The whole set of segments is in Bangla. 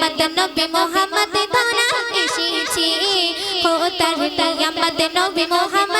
নিয়ামত নবী মোহাম্মদ ধরা এসেছে। খোদার নিয়ামত নবী মোহাম্মদ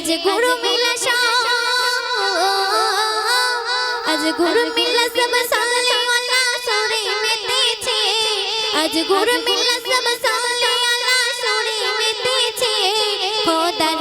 আজ গুরু মিলা আজ গুরু মিলা সব সালে আল্লাহ সরে মেতেছে আজ গুরু মিলা সব সালে আল্লাহ সরে মেতেছে খোদার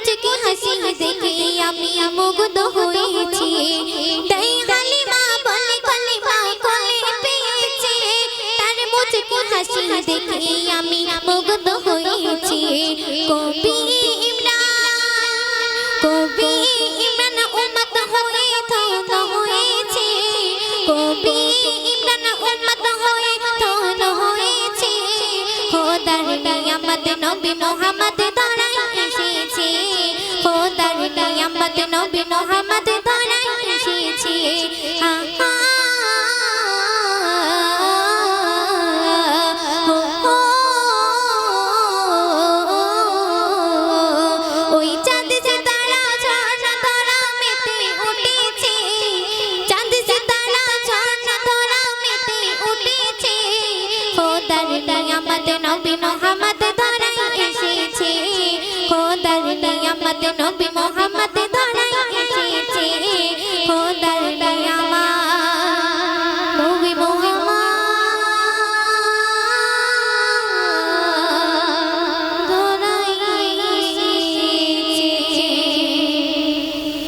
মুচকি হাসি দেখে আমি মুগ্ধ হয়েছি? তাই হালিমা বলে কালিমা কোলে পেয়েছে। তার মুচকি হাসি দেখে আমি মুগ্ধ হয়েছি। কবি ইমরান কবি ইমরান উম্মত হয়ে ধন্য হয়েছে। কবি ইমরান উম্মত হয়ে ধন্য হয়েছে। খোদার নিয়ামত নবী মোহাম্মদ মোহাম্মদ ধরাই এসেছে। ওই চাঁদ সিতারা ঝর্ণা তারা মেতে উঠেছে। চাঁদ সিতারা ঝর্ণা তারা মেতে উঠেছে। খোদার নিয়ামত নবী মোহাম্মদ ধরাই এসেছে। খোদার নিয়ামত নবী মোহাম্মদ